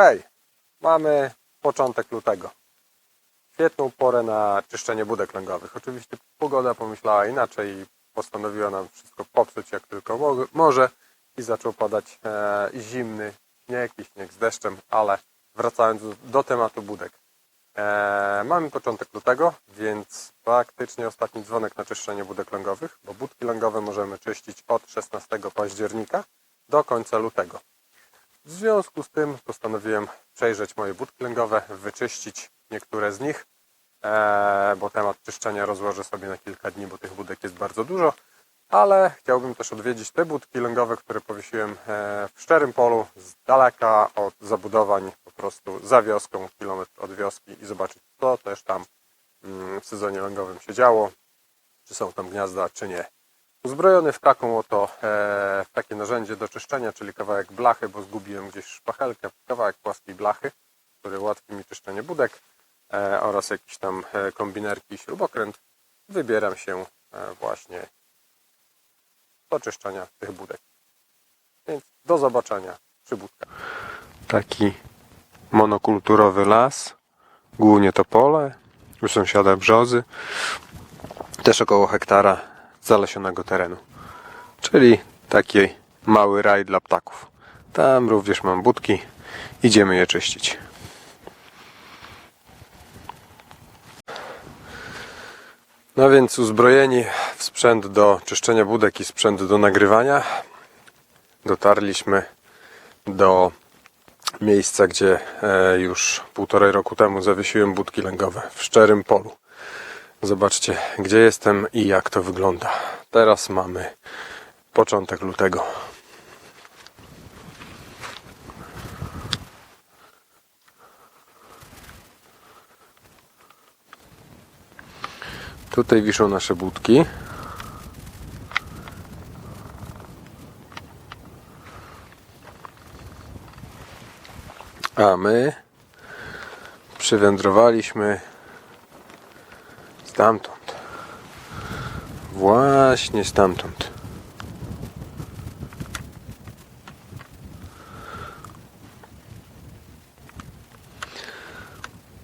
Hej, mamy początek lutego. Świetną porę na czyszczenie budek lęgowych. Oczywiście pogoda pomyślała inaczej i postanowiła nam wszystko popsuć jak tylko mo- może i zaczął padać e, zimny śnieg i śnieg z deszczem, ale wracając do, do tematu budek. E, mamy początek lutego, więc faktycznie ostatni dzwonek na czyszczenie budek lęgowych, bo budki lęgowe możemy czyścić od 16 października do końca lutego. W związku z tym postanowiłem przejrzeć moje budki lęgowe, wyczyścić niektóre z nich, e, bo temat czyszczenia rozłożę sobie na kilka dni, bo tych budek jest bardzo dużo, ale chciałbym też odwiedzić te budki lęgowe, które powiesiłem e, w szczerym polu, z daleka od zabudowań, po prostu za wioską, kilometr od wioski i zobaczyć, co też tam mm, w sezonie lęgowym się działo, czy są tam gniazda, czy nie. Uzbrojony w taką oto, e, w takie narzędzie do czyszczenia, czyli kawałek blachy, bo zgubiłem gdzieś szpachelkę, kawałek płaskiej blachy, który ułatwi mi czyszczenie budek e, oraz jakiś tam e, kombinerki i śrubokręt. Wybieram się e, właśnie do czyszczenia tych budek. Więc do zobaczenia przy budkach. Taki monokulturowy las, głównie to pole, u sąsiada brzozy, też około hektara zalesionego terenu. Czyli taki mały raj dla ptaków. Tam również mam budki. Idziemy je czyścić. No więc uzbrojeni w sprzęt do czyszczenia budek i sprzęt do nagrywania dotarliśmy do miejsca, gdzie e, już półtorej roku temu zawiesiłem budki lęgowe w szczerym polu. Zobaczcie, gdzie jestem i jak to wygląda. Teraz mamy początek lutego. Tutaj wiszą nasze budki. A my przywędrowaliśmy Stamtąd. Właśnie stamtąd.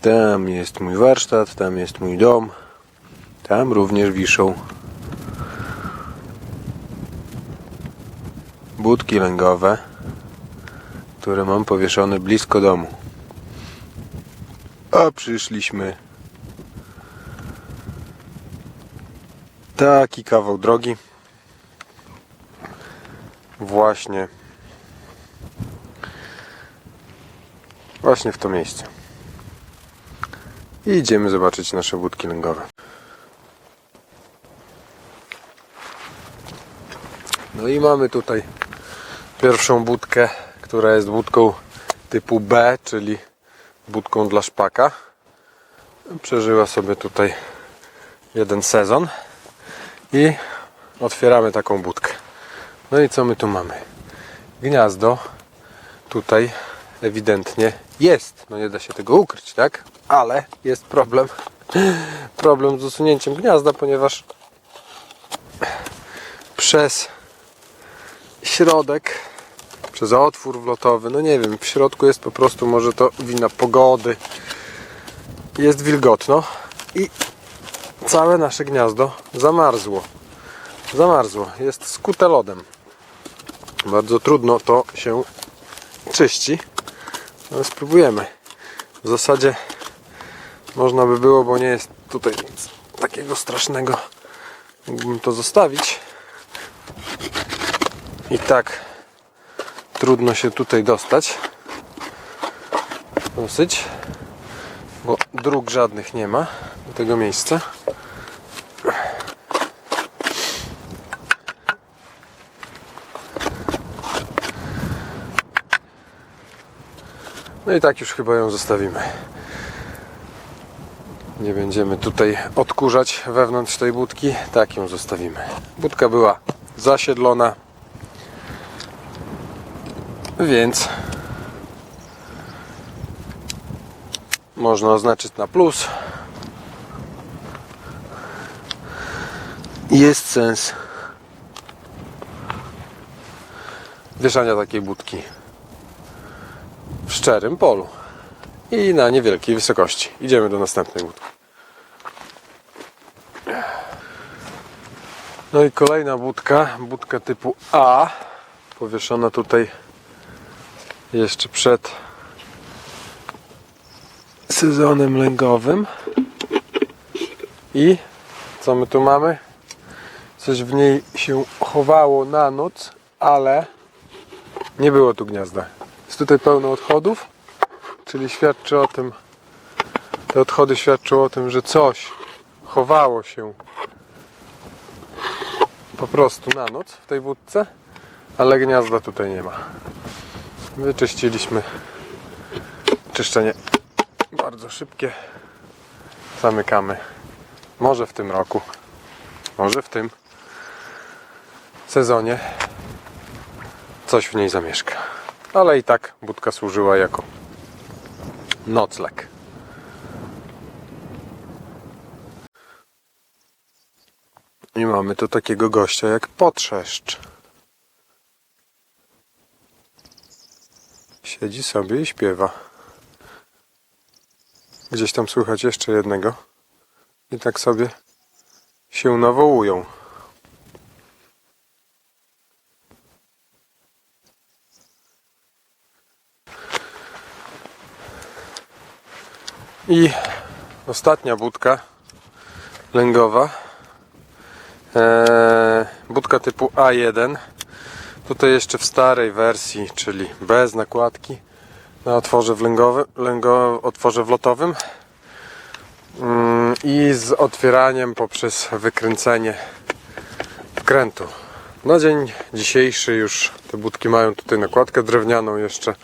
Tam jest mój warsztat, tam jest mój dom. Tam również wiszą budki lęgowe, które mam powieszone blisko domu. A przyszliśmy Taki kawał drogi. Właśnie. Właśnie w to miejsce. I idziemy zobaczyć nasze budki lęgowe. No i mamy tutaj pierwszą budkę, która jest budką typu B, czyli budką dla szpaka. Przeżyła sobie tutaj jeden sezon i otwieramy taką budkę. No i co my tu mamy? Gniazdo tutaj ewidentnie jest. No nie da się tego ukryć, tak? Ale jest problem. Problem z usunięciem gniazda, ponieważ przez środek, przez otwór wlotowy, no nie wiem, w środku jest po prostu może to wina pogody. Jest wilgotno i całe nasze gniazdo zamarzło. Zamarzło. Jest skute lodem. Bardzo trudno to się czyści. Ale spróbujemy. W zasadzie można by było, bo nie jest tutaj nic takiego strasznego. Mógłbym to zostawić. I tak trudno się tutaj dostać. Dosyć. Bo dróg żadnych nie ma do tego miejsca. No i tak już chyba ją zostawimy. Nie będziemy tutaj odkurzać wewnątrz tej budki. Tak ją zostawimy. Budka była zasiedlona. Więc można oznaczyć na plus. Jest sens wieszania takiej budki szczerym polu i na niewielkiej wysokości. Idziemy do następnej budki. No i kolejna budka, budka typu A, powieszona tutaj jeszcze przed sezonem lęgowym. I co my tu mamy? Coś w niej się chowało na noc, ale nie było tu gniazda. Tutaj pełno odchodów, czyli świadczy o tym, te odchody świadczą o tym, że coś chowało się po prostu na noc w tej budce, ale gniazda tutaj nie ma. Wyczyściliśmy czyszczenie bardzo szybkie. Zamykamy. Może w tym roku, może w tym sezonie coś w niej zamieszka. Ale i tak budka służyła jako nocleg. I mamy tu takiego gościa jak potrzeszcz. Siedzi sobie i śpiewa. Gdzieś tam słychać jeszcze jednego. I tak sobie się nawołują. I ostatnia budka lęgowa. Eee, budka typu A1. Tutaj jeszcze w starej wersji, czyli bez nakładki na otworze wlęgowym, lęgo, otworze wlotowym Mm, i z otwieraniem poprzez wykręcenie wkrętu. Na dzień dzisiejszy już te budki mają tutaj nakładkę drewnianą jeszcze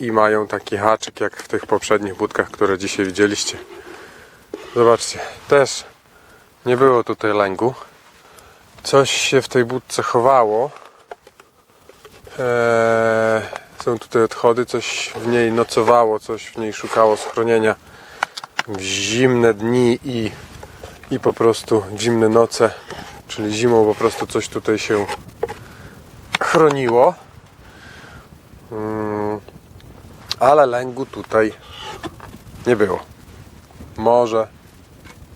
i mają taki haczyk jak w tych poprzednich budkach, które dzisiaj widzieliście. Zobaczcie, też nie było tutaj lęgu. Coś się w tej budce chowało. Eee, są tutaj odchody, coś w niej nocowało, coś w niej szukało schronienia w zimne dni i, i po prostu zimne noce, czyli zimą po prostu coś tutaj się chroniło. Mm, ale lęgu tutaj nie było. Może,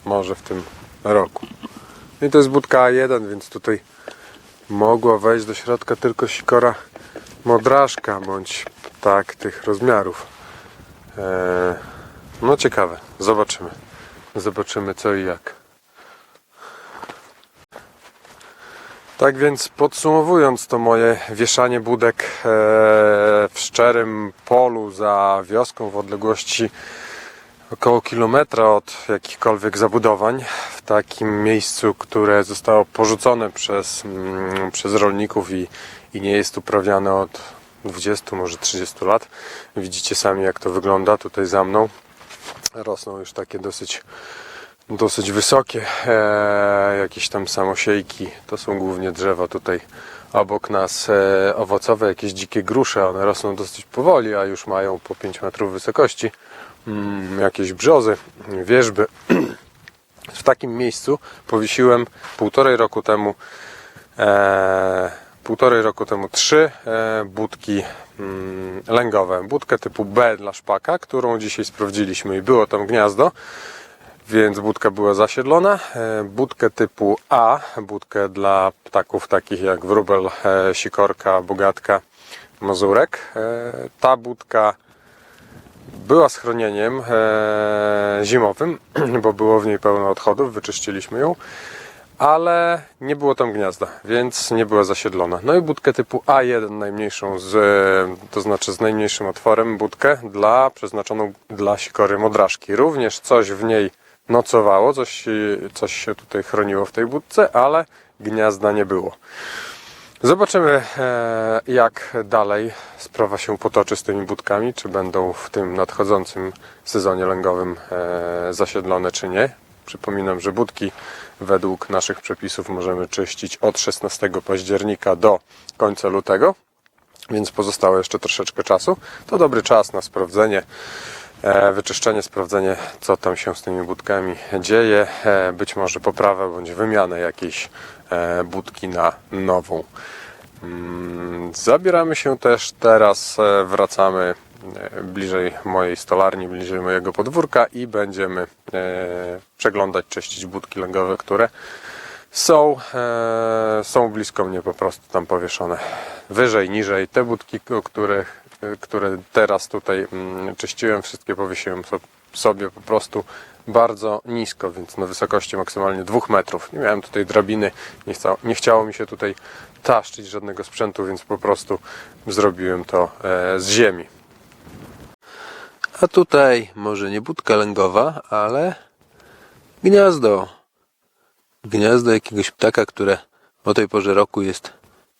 może w tym roku. I to jest budka A1, więc tutaj mogła wejść do środka tylko sikora modrażka bądź ptak tych rozmiarów. Eee, no ciekawe, zobaczymy. Zobaczymy co i jak. Tak więc podsumowując to moje wieszanie budek e, w szczerym polu za wioską w odległości około kilometra od jakichkolwiek zabudowań w takim miejscu, które zostało porzucone przez, mm, przez rolników i, i nie jest uprawiane od 20, może 30 lat. Widzicie sami jak to wygląda tutaj za mną. Rosną już takie dosyć dosyć wysokie e, jakieś tam samosiejki to są głównie drzewa tutaj obok nas e, owocowe, jakieś dzikie grusze. One rosną dosyć powoli, a już mają po 5 metrów wysokości mm, jakieś brzozy, wierzby. W takim miejscu powiesiłem półtorej roku temu e, półtorej roku temu trzy e, budki mm, lęgowe. Budkę typu B dla szpaka, którą dzisiaj sprawdziliśmy i było tam gniazdo więc budka była zasiedlona. E, Budkę typu A, budkę dla ptaków takich jak wróbel, e, sikorka, bogatka, mazurek. E, Ta budka była schronieniem zimowym, bo było w niej pełno odchodów, wyczyściliśmy ją, ale nie było tam gniazda, więc nie była zasiedlona. No i budkę typu A1, najmniejszą, z, to znaczy z najmniejszym otworem, budkę dla, przeznaczoną dla sikory modraszki. Również coś w niej nocowało, coś, coś się tutaj chroniło w tej budce, ale gniazda nie było. Zobaczymy, e, jak dalej sprawa się potoczy z tymi budkami, czy będą w tym nadchodzącym sezonie lęgowym e, zasiedlone, czy nie. Przypominam, że budki według naszych przepisów możemy czyścić od 16 października do końca lutego, więc pozostało jeszcze troszeczkę czasu. To dobry czas na sprawdzenie wyczyszczenie, sprawdzenie, co tam się z tymi budkami dzieje, e, być może poprawę bądź wymianę jakiejś e, budki na nową. Mm, Zabieramy się też teraz, e, wracamy e, bliżej mojej stolarni, bliżej mojego podwórka i będziemy e, przeglądać, czyścić budki lęgowe, które są, e, są blisko mnie po prostu tam powieszone. Wyżej, niżej. Te budki, o których, e, które teraz tutaj mm, czyściłem, wszystkie powiesiłem so, sobie po prostu bardzo nisko, więc na wysokości maksymalnie dwóch metrów. Nie miałem tutaj drabiny, nie, chca, nie chciało mi się tutaj taszczyć żadnego sprzętu, więc po prostu zrobiłem to e, z ziemi. A tutaj może nie budka lęgowa, ale gniazdo gniazdo jakiegoś ptaka, które o tej porze roku jest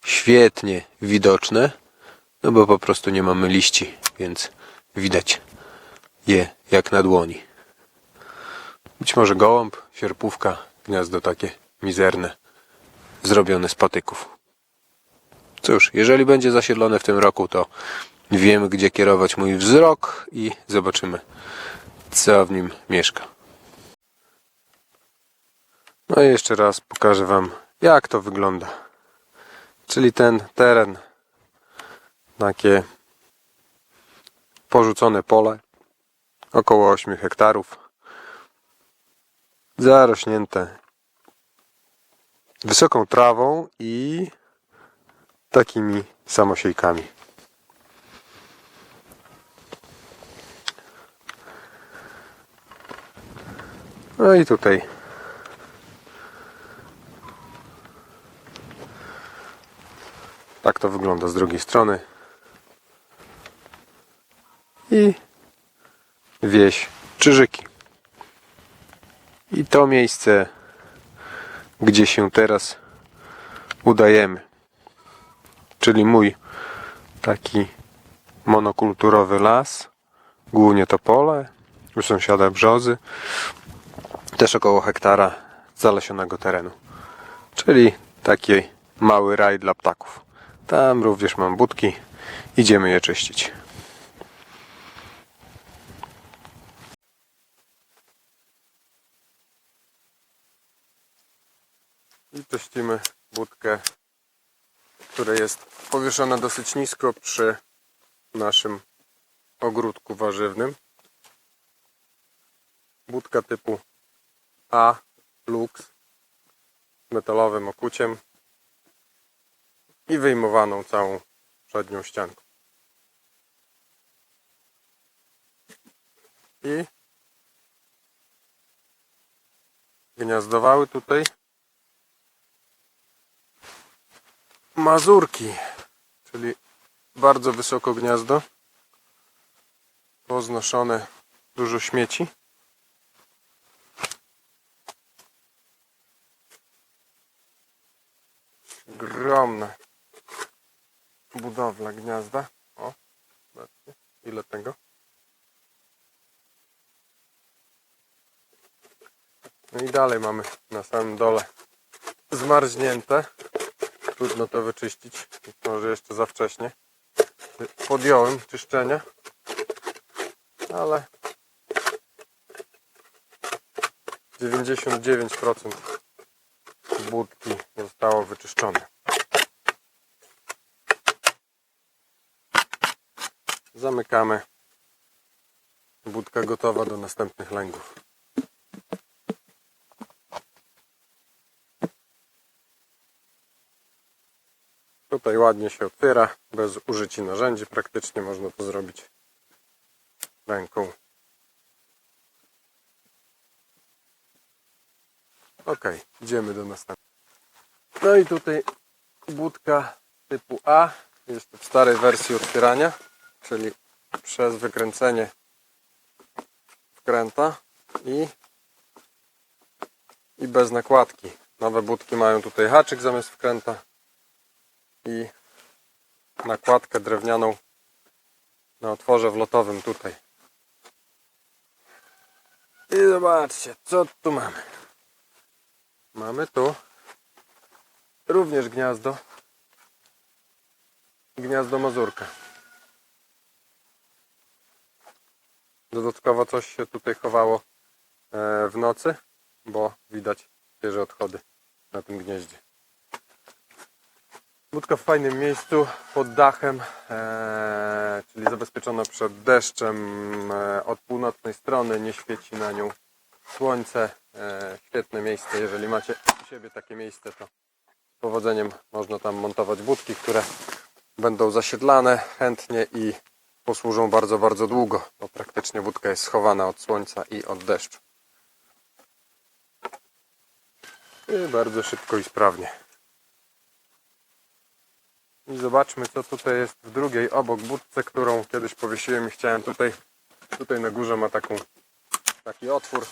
świetnie widoczne, no bo po prostu nie mamy liści, więc widać je jak na dłoni. Być może gołąb, sierpówka, gniazdo takie mizerne, zrobione z patyków. Cóż, jeżeli będzie zasiedlone w tym roku, to wiemy, gdzie kierować mój wzrok i zobaczymy, co w nim mieszka. No i jeszcze raz pokażę Wam, jak to wygląda. Czyli ten teren, takie porzucone pole, około 8 hektarów, zarośnięte wysoką trawą i takimi samosiejkami. No i tutaj Tak to wygląda z drugiej strony. I wieś Czyżyki. I to miejsce, gdzie się teraz udajemy. Czyli mój taki monokulturowy las. Głównie to pole. U sąsiada brzozy. Też około hektara zalesionego terenu. Czyli taki mały raj dla ptaków. Tam również mam budki. Idziemy je czyścić. I czyścimy budkę, która jest powieszona dosyć nisko przy naszym ogródku warzywnym. Budka typu A Lux z metalowym okuciem i wyjmowaną całą przednią ścianką. I gniazdowały tutaj mazurki, czyli bardzo wysoko gniazdo, poznoszone dużo śmieci. Ogromne budowla gniazda. O, ile tego. No i dalej mamy na samym dole zmarznięte. Trudno to wyczyścić. Może jeszcze za wcześnie. Podjąłem czyszczenie. Ale 99% budki zostało wyczyszczone. Zamykamy. Budka gotowa do następnych lęgów. Tutaj ładnie się otwiera, bez użycia narzędzi. Praktycznie można to zrobić ręką. Ok, idziemy do następnego. No i tutaj budka typu A, jeszcze w starej wersji otwierania, czyli przez wykręcenie wkręta i, i bez nakładki. Nowe budki mają tutaj haczyk zamiast wkręta i nakładkę drewnianą na otworze wlotowym tutaj. I zobaczcie, co tu mamy. Mamy tu również gniazdo. Gniazdo mazurka. Dodatkowo coś się tutaj chowało e, w nocy, bo widać świeże odchody na tym gnieździe. Budka w fajnym miejscu, pod dachem, e, czyli zabezpieczona przed deszczem e, od północnej strony, nie świeci na nią słońce. E, świetne miejsce, jeżeli macie u siebie takie miejsce, to z powodzeniem można tam montować budki, które będą zasiedlane chętnie i posłużą bardzo, bardzo długo, bo praktycznie budka jest schowana od słońca i od deszczu. I bardzo szybko i sprawnie. I zobaczmy, co tutaj jest w drugiej, obok budce, którą kiedyś powiesiłem i chciałem tutaj, tutaj na górze ma taką, taki otwór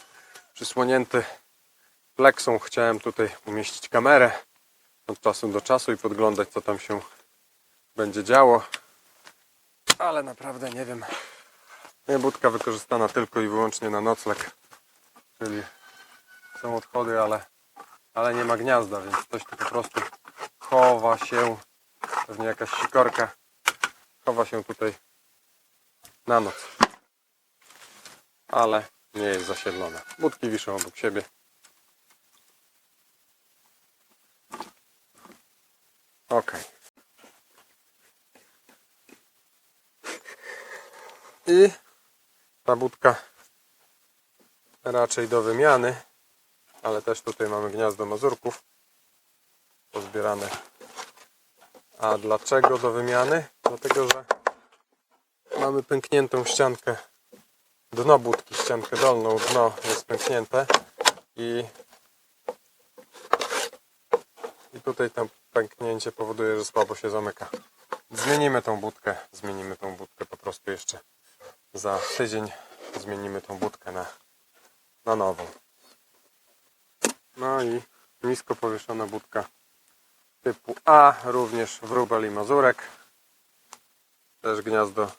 przysłonięty pleksą. Chciałem tutaj umieścić kamerę od czasu do czasu i podglądać, co tam się będzie działo. Ale naprawdę nie wiem. Budka wykorzystana tylko i wyłącznie na nocleg. Czyli są odchody, ale, ale nie ma gniazda, więc ktoś tu po prostu chowa się pewnie jakaś sikorka chowa się tutaj na noc. Ale nie jest zasiedlona. Budki wiszą obok siebie. Ok. I ta budka raczej do wymiany, ale też tutaj mamy gniazdo mazurków pozbierane a dlaczego do wymiany? Dlatego, że mamy pękniętą ściankę dno budki, ściankę dolną, dno jest pęknięte i, i tutaj to pęknięcie powoduje, że słabo się zamyka. Zmienimy tą budkę, zmienimy tą budkę po prostu jeszcze za tydzień zmienimy tą budkę na, na nową. No i nisko powieszona budka typu A, również wróbel i mazurek. Też gniazdo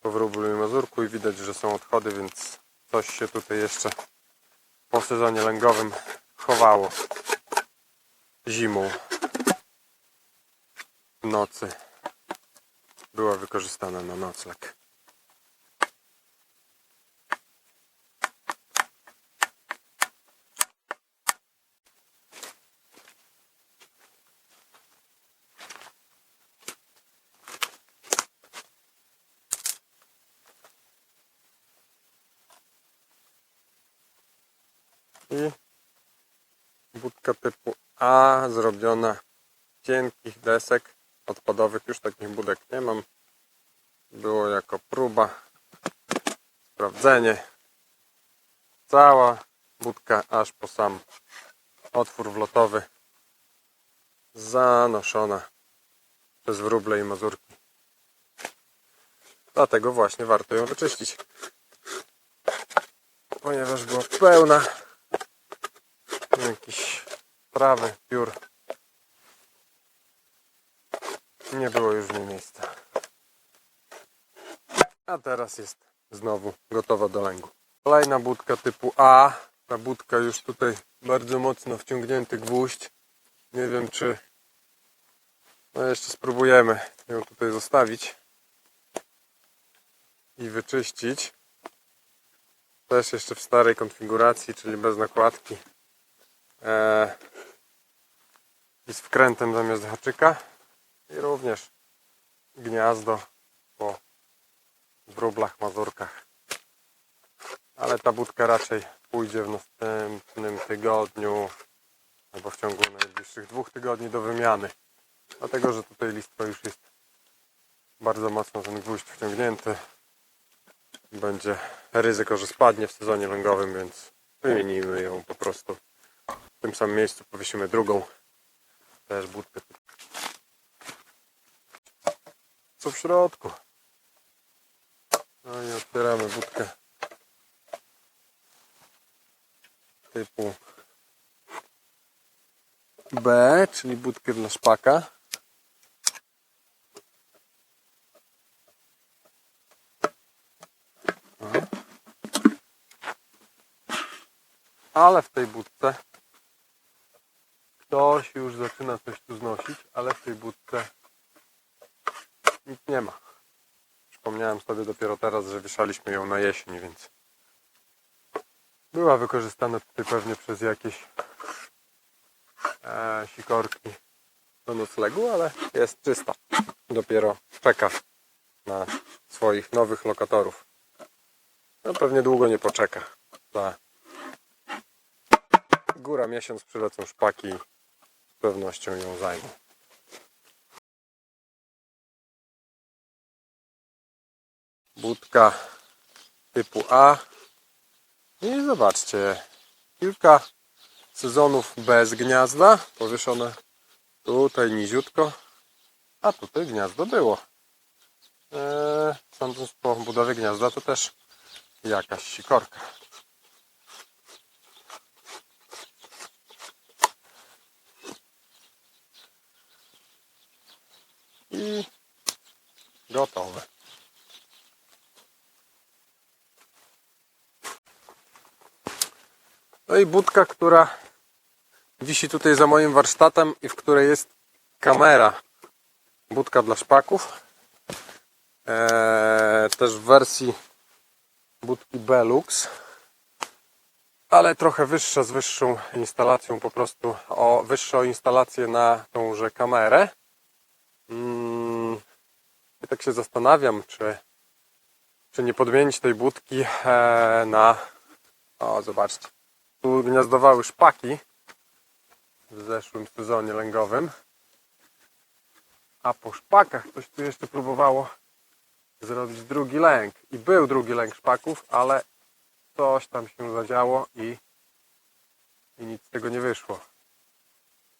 po wróblu i mazurku i widać, że są odchody, więc coś się tutaj jeszcze po sezonie lęgowym chowało zimą w nocy była wykorzystana na nocleg. i budka typu A zrobiona z cienkich desek odpadowych. Już takich budek nie mam. Było jako próba, sprawdzenie. Cała budka aż po sam otwór wlotowy zanoszona przez wróble i mazurki. Dlatego właśnie warto ją wyczyścić. Ponieważ była pełna jakiś trawy, piór. Nie było już w niej miejsca. A teraz jest znowu gotowa do lęgu. Kolejna budka typu A. Ta budka już tutaj bardzo mocno wciągnięty gwóźdź. Nie wiem czy... No jeszcze spróbujemy ją tutaj zostawić i wyczyścić. Też jeszcze w starej konfiguracji, czyli bez nakładki e, i z wkrętem zamiast haczyka i również gniazdo po wróblach, mazurkach. Ale ta budka raczej pójdzie w następnym tygodniu albo w ciągu najbliższych dwóch tygodni do wymiany. Dlatego, że tutaj listwo już jest bardzo mocno ten gwóźdź wciągnięty. Będzie ryzyko, że spadnie w sezonie lęgowym, więc wymienimy ją po prostu w tym samym miejscu powiesimy drugą też budkę. Co w środku? No i otwieramy budkę typu B, czyli budkę dla szpaka. Ale w tej budce ktoś już zaczyna coś tu znosić, ale w tej budce nic nie ma. Przypomniałem sobie dopiero teraz, że wieszaliśmy ją na jesień, więc była wykorzystana tutaj pewnie przez jakieś e, sikorki do noclegu, ale jest czysta. Dopiero czeka na swoich nowych lokatorów. No pewnie długo nie poczeka. Za góra miesiąc przylecą szpaki pewnością ją zajmą. Budka typu A. I zobaczcie, kilka sezonów bez gniazda, powieszone tutaj niziutko, a tutaj gniazdo było. Eee, sądząc po budowie gniazda, to też jakaś sikorka. I gotowe. No i budka, która wisi tutaj za moim warsztatem i w której jest kamera. Budka dla szpaków. Eee, też w wersji budki Belux. Ale trochę wyższa, z wyższą instalacją, po prostu o wyższą instalację na tąże kamerę. Mm, I tak się zastanawiam, czy, czy nie podmienić tej budki e, na. O, zobaczcie. Tu gniazdowały szpaki w zeszłym sezonie lęgowym. A po szpakach ktoś tu jeszcze próbowało zrobić drugi lęk. I był drugi lęk szpaków, ale coś tam się zadziało i, i nic z tego nie wyszło.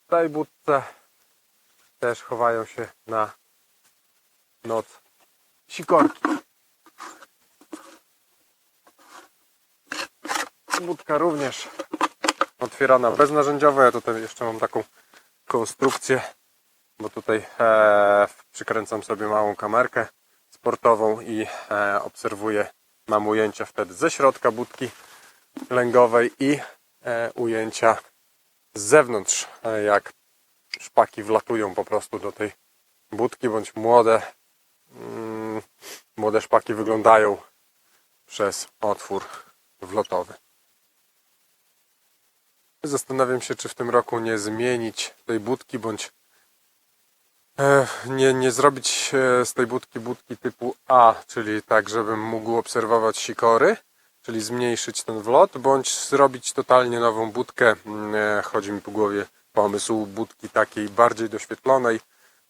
W tej budce też chowają się na noc sikorki. Budka również otwierana beznarzędziowo. Ja tutaj jeszcze mam taką konstrukcję, bo tutaj e, przykręcam sobie małą kamerkę sportową i e, obserwuję, mam ujęcia wtedy ze środka budki lęgowej i e, ujęcia z zewnątrz, e, jak szpaki wlatują po prostu do tej budki, bądź młode, mm, młode szpaki wyglądają przez otwór wlotowy. Zastanawiam się, czy w tym roku nie zmienić tej budki, bądź e, nie, nie zrobić e, z tej budki budki typu A, czyli tak, żebym mógł obserwować sikory, czyli zmniejszyć ten wlot, bądź zrobić totalnie nową budkę. Mm, e, Chodzi mi po głowie pomysł budki takiej bardziej doświetlonej,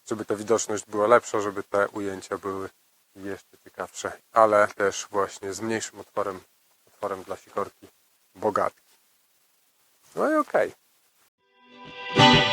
żeby ta widoczność była lepsza, żeby te ujęcia były jeszcze ciekawsze, ale też właśnie z mniejszym otworem, otworem dla sikorki bogatki. No i okej. Okay.